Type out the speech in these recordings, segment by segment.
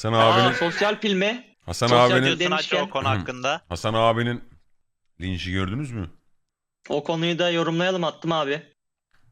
Hasan Aa, abinin sosyal pil mi? Hasan sosyal abinin diyorsun Hacı o konu hakkında? Hasan abinin linci gördünüz mü? O konuyu da yorumlayalım attım abi.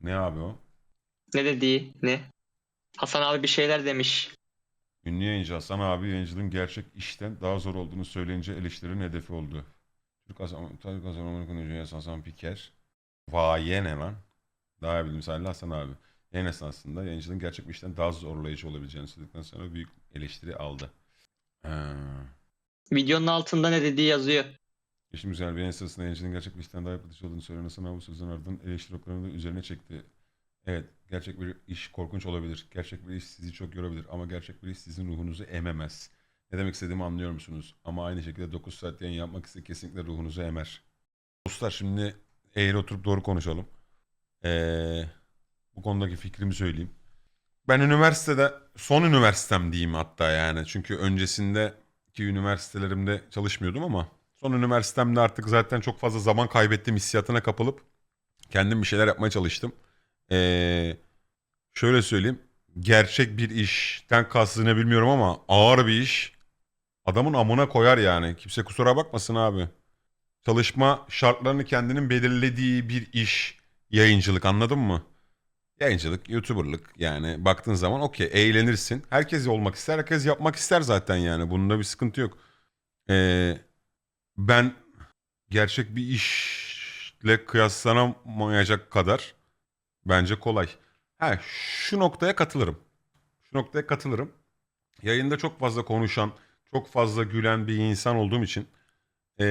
Ne abi o? Ne dediği ne? Hasan abi bir şeyler demiş. Ünlü yayıncı Hasan abi yayıncılığın gerçek işten daha zor olduğunu söyleyince eleştirinin hedefi oldu. Türk Hasan, Türk Hasan konuşuyor Hasan Piker. Vay ne lan? Daha bilimsel Hasan abi. Yayın esnasında yayıncılığın gerçek bir işten daha zorlayıcı olabileceğini söyledikten sonra büyük eleştiri aldı. Ha. Videonun altında ne dediği yazıyor. İşin güzel bir yayın sırasında yayıncının gerçek bir işten daha yapıcı olduğunu söyleyen Hasan abi bu sözün ardından eleştiri oklarını da üzerine çekti. Evet, gerçek bir iş korkunç olabilir. Gerçek bir iş sizi çok yorabilir ama gerçek bir iş sizin ruhunuzu ememez. Ne demek istediğimi anlıyor musunuz? Ama aynı şekilde 9 saat yayın yapmak ise kesinlikle ruhunuzu emer. Dostlar şimdi eğri oturup doğru konuşalım. Ee, bu konudaki fikrimi söyleyeyim. Ben üniversitede, son üniversitem diyeyim hatta yani. Çünkü öncesindeki üniversitelerimde çalışmıyordum ama son üniversitemde artık zaten çok fazla zaman kaybettiğim hissiyatına kapılıp kendim bir şeyler yapmaya çalıştım. Ee, şöyle söyleyeyim. Gerçek bir işten kastını bilmiyorum ama ağır bir iş. Adamın amına koyar yani. Kimse kusura bakmasın abi. Çalışma şartlarını kendinin belirlediği bir iş. Yayıncılık anladın mı? Yayıncılık, YouTuber'lık yani baktığın zaman okey eğlenirsin. Herkes olmak ister, herkes yapmak ister zaten yani. Bunda bir sıkıntı yok. Ee, ben gerçek bir işle kıyaslanamayacak kadar bence kolay. Ha, şu noktaya katılırım. Şu noktaya katılırım. Yayında çok fazla konuşan, çok fazla gülen bir insan olduğum için ee,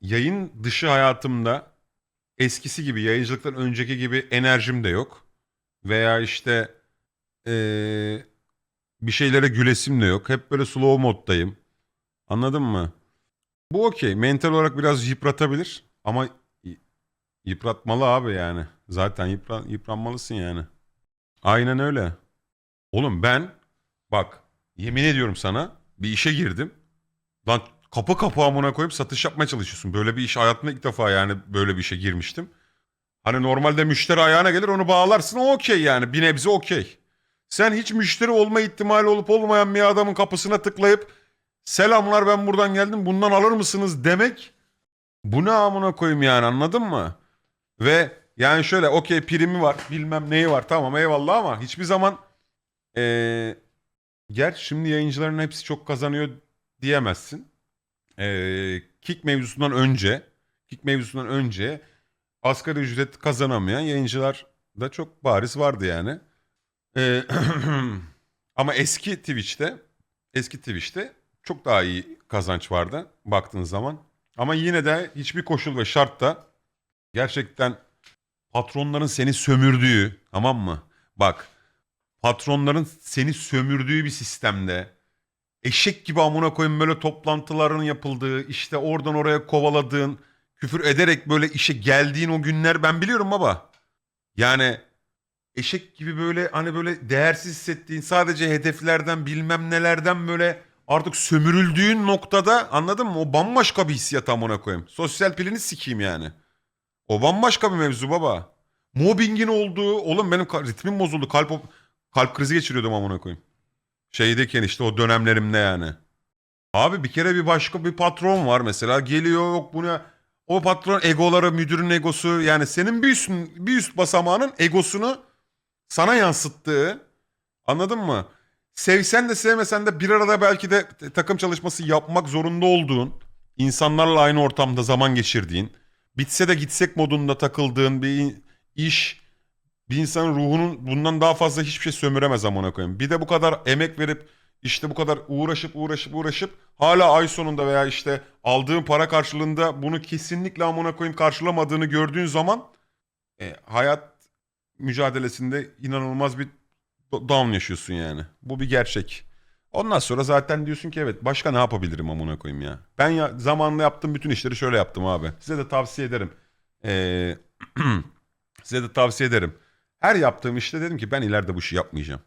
yayın dışı hayatımda eskisi gibi, yayıncılıktan önceki gibi enerjim de yok. Veya işte ee, bir şeylere gülesim de yok. Hep böyle slow moddayım. Anladın mı? Bu okey. Mental olarak biraz yıpratabilir. Ama yıpratmalı abi yani. Zaten yıpran, yıpranmalısın yani. Aynen öyle. Oğlum ben bak yemin ediyorum sana bir işe girdim. Lan kapı kapı amına koyup satış yapmaya çalışıyorsun. Böyle bir iş hayatımda ilk defa yani böyle bir işe girmiştim. Hani normalde müşteri ayağına gelir onu bağlarsın o okey yani bir nebze okey. Sen hiç müşteri olma ihtimali olup olmayan bir adamın kapısına tıklayıp selamlar ben buradan geldim bundan alır mısınız demek bu ne amına koyayım yani anladın mı? Ve yani şöyle okey primi var bilmem neyi var tamam eyvallah ama hiçbir zaman eee gerçi şimdi yayıncıların hepsi çok kazanıyor diyemezsin. Eee kick mevzusundan önce kick mevzusundan önce asgari ücret kazanamayan yayıncılar da çok bariz vardı yani. Eee, ama eski Twitch'te eski Twitch'te çok daha iyi kazanç vardı baktığın zaman. Ama yine de hiçbir koşul ve şartta gerçekten patronların seni sömürdüğü tamam mı? Bak patronların seni sömürdüğü bir sistemde eşek gibi amına koyayım böyle toplantıların yapıldığı işte oradan oraya kovaladığın küfür ederek böyle işe geldiğin o günler ben biliyorum baba. Yani eşek gibi böyle hani böyle değersiz hissettiğin sadece hedeflerden bilmem nelerden böyle artık sömürüldüğün noktada anladın mı? O bambaşka bir hissiyat amına koyayım. Sosyal pilini sikeyim yani. O bambaşka bir mevzu baba. Mobbingin olduğu oğlum benim ritmim bozuldu. Kalp kalp krizi geçiriyordum amına koyayım. Şeydeyken işte o dönemlerimde yani. Abi bir kere bir başka bir patron var mesela geliyor yok buna o patron egoları müdürün egosu yani senin bir üst, bir üst basamağının egosunu sana yansıttığı anladın mı? Sevsen de sevmesen de bir arada belki de takım çalışması yapmak zorunda olduğun, insanlarla aynı ortamda zaman geçirdiğin, bitse de gitsek modunda takıldığın bir iş bir insanın ruhunun bundan daha fazla hiçbir şey sömüremez amına koyayım. Bir de bu kadar emek verip işte bu kadar uğraşıp uğraşıp uğraşıp hala ay sonunda veya işte aldığın para karşılığında bunu kesinlikle amına koyayım karşılamadığını gördüğün zaman e, hayat mücadelesinde inanılmaz bir do- down yaşıyorsun yani. Bu bir gerçek. Ondan sonra zaten diyorsun ki evet başka ne yapabilirim amına koyayım ya. Ben ya zamanla yaptığım bütün işleri şöyle yaptım abi. Size de tavsiye ederim. Ee, size de tavsiye ederim. Her yaptığım işte dedim ki ben ileride bu işi yapmayacağım.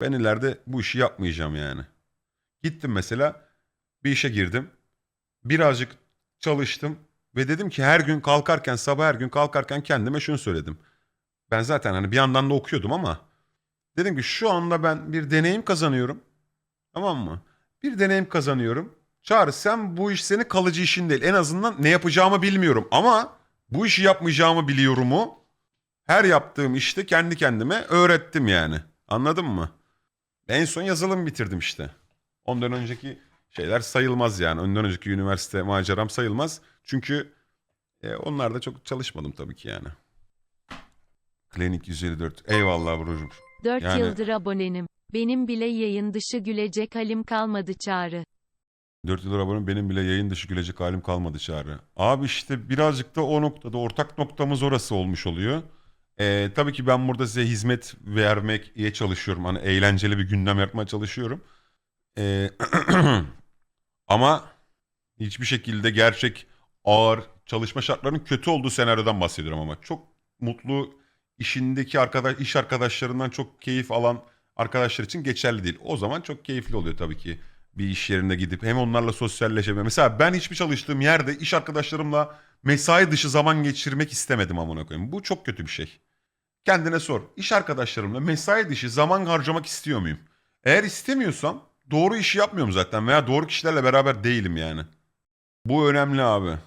Ben ileride bu işi yapmayacağım yani. Gittim mesela bir işe girdim. Birazcık çalıştım ve dedim ki her gün kalkarken sabah her gün kalkarken kendime şunu söyledim. Ben zaten hani bir yandan da okuyordum ama dedim ki şu anda ben bir deneyim kazanıyorum. Tamam mı? Bir deneyim kazanıyorum. Çağrı sen bu iş senin kalıcı işin değil. En azından ne yapacağımı bilmiyorum ama bu işi yapmayacağımı biliyorumu her yaptığım işte kendi kendime öğrettim yani. Anladın mı? En son yazılım bitirdim işte. Ondan önceki şeyler sayılmaz yani. Ondan önceki üniversite maceram sayılmaz. Çünkü e, onlarda çok çalışmadım tabii ki yani. Klinik 154. Eyvallah Burcu'm. 4 Yani- yıldır abonenim. Benim bile yayın dışı gülecek halim kalmadı çağrı. 4 yıldır abone benim bile yayın dışı gülecek halim kalmadı çağrı. Abi işte birazcık da o noktada ortak noktamız orası olmuş oluyor. Ee, tabii ki ben burada size hizmet vermeye çalışıyorum. Hani eğlenceli bir gündem yaratmaya çalışıyorum. Ee, ama hiçbir şekilde gerçek ağır çalışma şartlarının kötü olduğu senaryodan bahsediyorum ama çok mutlu işindeki arkadaş iş arkadaşlarından çok keyif alan arkadaşlar için geçerli değil. O zaman çok keyifli oluyor tabii ki bir iş yerine gidip hem onlarla sosyalleşebilmek. Mesela ben hiçbir çalıştığım yerde iş arkadaşlarımla mesai dışı zaman geçirmek istemedim amına koyayım. Bu çok kötü bir şey. Kendine sor. İş arkadaşlarımla mesai dışı zaman harcamak istiyor muyum? Eğer istemiyorsam doğru işi yapmıyorum zaten veya doğru kişilerle beraber değilim yani. Bu önemli abi.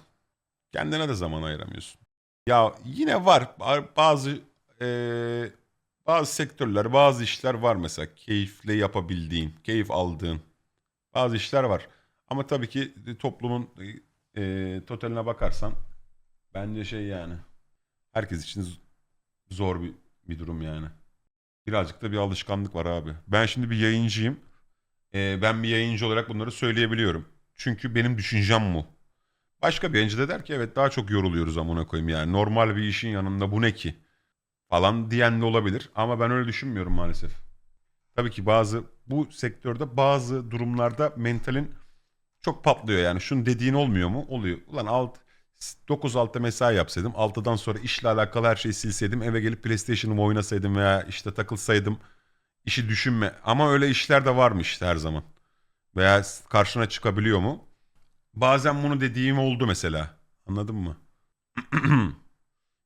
Kendine de zaman ayıramıyorsun. Ya yine var bazı eee, bazı sektörler, bazı işler var mesela keyifle yapabildiğin, keyif aldığın bazı işler var. Ama tabii ki toplumun eee, totaline bakarsan bence şey yani herkes için zor bir, bir durum yani. Birazcık da bir alışkanlık var abi. Ben şimdi bir yayıncıyım. Eee, ben bir yayıncı olarak bunları söyleyebiliyorum. Çünkü benim düşüncem bu. Başka bir yayıncı da der ki evet daha çok yoruluyoruz amına koyayım yani. Normal bir işin yanında bu ne ki? Falan diyen de olabilir. Ama ben öyle düşünmüyorum maalesef. Tabii ki bazı bu sektörde bazı durumlarda mentalin çok patlıyor yani. Şunu dediğin olmuyor mu? Oluyor. Ulan alt 9-6 mesai yapsaydım 6'dan sonra işle alakalı her şeyi silseydim eve gelip PlayStation'ımı oynasaydım veya işte takılsaydım işi düşünme. Ama öyle işler de varmış işte her zaman. Veya karşına çıkabiliyor mu? Bazen bunu dediğim oldu mesela. Anladın mı?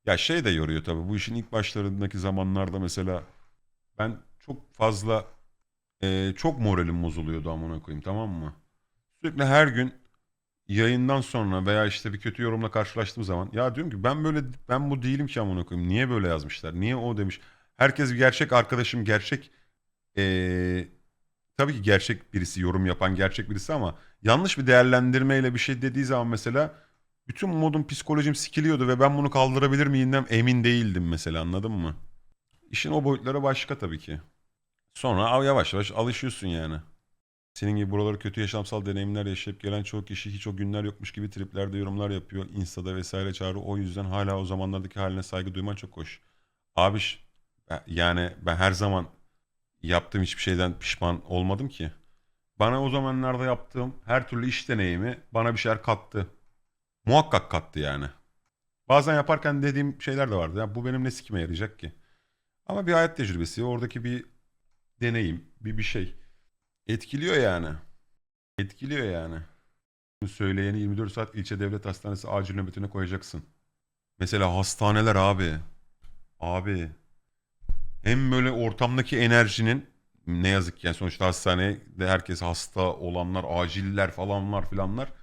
ya şey de yoruyor tabii. Bu işin ilk başlarındaki zamanlarda mesela ben çok fazla e, çok moralim bozuluyordu amına koyayım tamam mı? Sürekli her gün yayından sonra veya işte bir kötü yorumla karşılaştığım zaman ya diyorum ki ben böyle ben bu değilim ki amına koyayım. Niye böyle yazmışlar? Niye o demiş? Herkes gerçek arkadaşım, gerçek e, tabii ki gerçek birisi, yorum yapan gerçek birisi ama yanlış bir değerlendirmeyle bir şey dediği zaman mesela bütün modum psikolojim sikiliyordu ve ben bunu kaldırabilir miyimden emin değildim mesela anladın mı? İşin o boyutları başka tabii ki. Sonra av yavaş yavaş alışıyorsun yani. Senin gibi buraları kötü yaşamsal deneyimler yaşayıp gelen çoğu kişi hiç o günler yokmuş gibi triplerde yorumlar yapıyor. Insta'da vesaire çağrı. O yüzden hala o zamanlardaki haline saygı duyman çok hoş. Abi ş- ben- yani ben her zaman yaptığım hiçbir şeyden pişman olmadım ki. Bana o zamanlarda yaptığım her türlü iş deneyimi bana bir şeyler kattı. Muhakkak kattı yani. Bazen yaparken dediğim şeyler de vardı. Ya bu benim ne sikime yarayacak ki? Ama bir hayat tecrübesi, oradaki bir deneyim, bir bir şey. Etkiliyor yani. Etkiliyor yani. Bunu Söyleyeni 24 saat ilçe devlet hastanesi acil nöbetine koyacaksın. Mesela hastaneler abi. Abi. Hem böyle ortamdaki enerjinin ne yazık ki yani sonuçta hastanede herkes hasta olanlar, aciller falanlar filanlar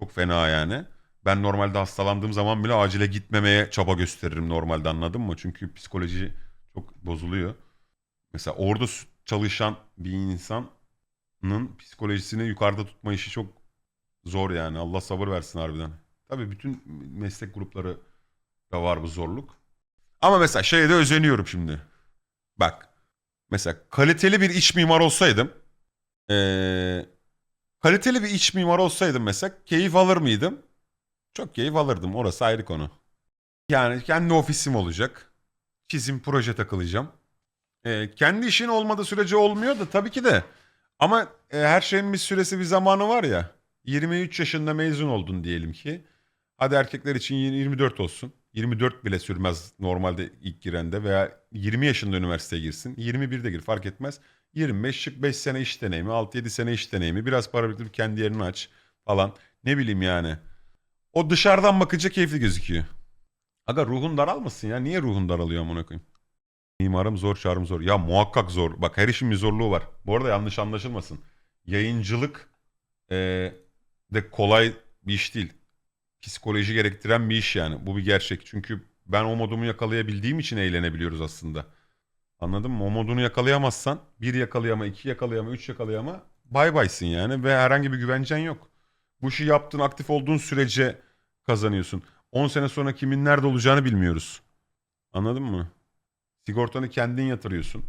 çok fena yani. Ben normalde hastalandığım zaman bile acile gitmemeye çaba gösteririm normalde anladın mı? Çünkü psikoloji çok bozuluyor. Mesela orada çalışan bir insanın psikolojisini yukarıda tutma işi çok zor yani. Allah sabır versin harbiden. Tabii bütün meslek grupları da var bu zorluk. Ama mesela şeye de özeniyorum şimdi. Bak. Mesela kaliteli bir iç mimar olsaydım. eee, kaliteli bir iç mimar olsaydım mesela keyif alır mıydım? Çok keyif alırdım. Orası ayrı konu. Yani kendi ofisim olacak. Çizim proje takılacağım. Ee, kendi işin olmadığı sürece olmuyor da tabii ki de. Ama e, her şeyin bir süresi bir zamanı var ya. 23 yaşında mezun oldun diyelim ki. Hadi erkekler için 24 olsun. 24 bile sürmez normalde ilk girende veya 20 yaşında üniversiteye girsin. 21'de gir fark etmez. 25 şık 5 sene iş deneyimi, 6-7 sene iş deneyimi. Biraz para biriktirip kendi yerini aç falan. Ne bileyim yani. O dışarıdan bakınca keyifli gözüküyor. Aga ruhun daralmasın ya. Niye ruhun daralıyor amına koyayım? Mimarım zor, çağrım zor. Ya muhakkak zor. Bak her işin bir zorluğu var. Bu arada yanlış anlaşılmasın. yayıncılık e, de kolay bir iş değil. Psikoloji gerektiren bir iş yani. Bu bir gerçek. Çünkü ben o modumu yakalayabildiğim için eğlenebiliyoruz aslında. Anladın mı? O modunu yakalayamazsan bir yakalayama, iki yakalayama, üç yakalayama bay baysın yani ve herhangi bir güvencen yok. Bu işi yaptığın, aktif olduğun sürece kazanıyorsun. 10 sene sonra kimin nerede olacağını bilmiyoruz. Anladın mı? Sigortanı kendin yatırıyorsun.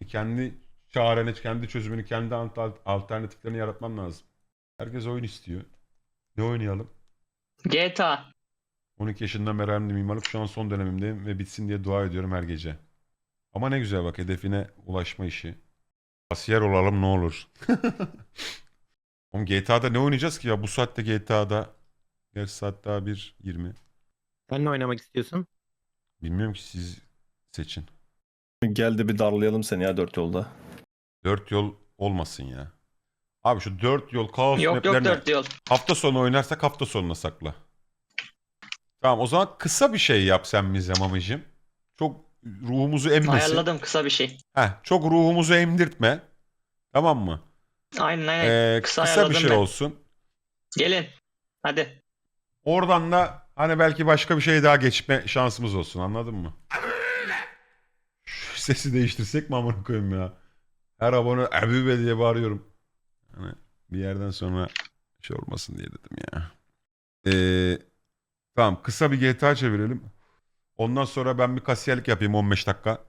E, Kendi çareni, kendi çözümünü, kendi alt- alternatiflerini yaratman lazım. Herkes oyun istiyor. Ne oynayalım? GTA. 12 yaşından beri hayalimde mimarlık şu an son dönemimdeyim ve bitsin diye dua ediyorum her gece. Ama ne güzel bak hedefine ulaşma işi. Kasiyer olalım ne olur. Oğlum GTA'da ne oynayacağız ki ya bu saatte GTA'da? Gerçi saat daha 1.20. Sen ne oynamak istiyorsun? Bilmiyorum ki siz seçin. Gel de bir darlayalım seni ya dört yolda. Dört yol olmasın ya. Abi şu dört yol kaos Yok yok maplerine dört yol. hafta sonu oynarsak hafta sonuna sakla. Tamam o zaman kısa bir şey yap sen bize mamicim. Çok ruhumuzu emmesin. Ayarladım kısa bir şey. Heh, çok ruhumuzu emdirtme. Tamam mı? Aynen aynen. Ee, kısa kısa, bir ayarladım şey ben. olsun. Gelin. Hadi. Oradan da hani belki başka bir şey daha geçme şansımız olsun anladın mı? Sesi değiştirsek mi amına koyayım ya? Her abone Ebübe diye bağırıyorum. Hani bir yerden sonra şey olmasın diye dedim ya. Ee, tamam kısa bir GTA çevirelim. Ondan sonra ben bir kasiyerlik yapayım 15 dakika.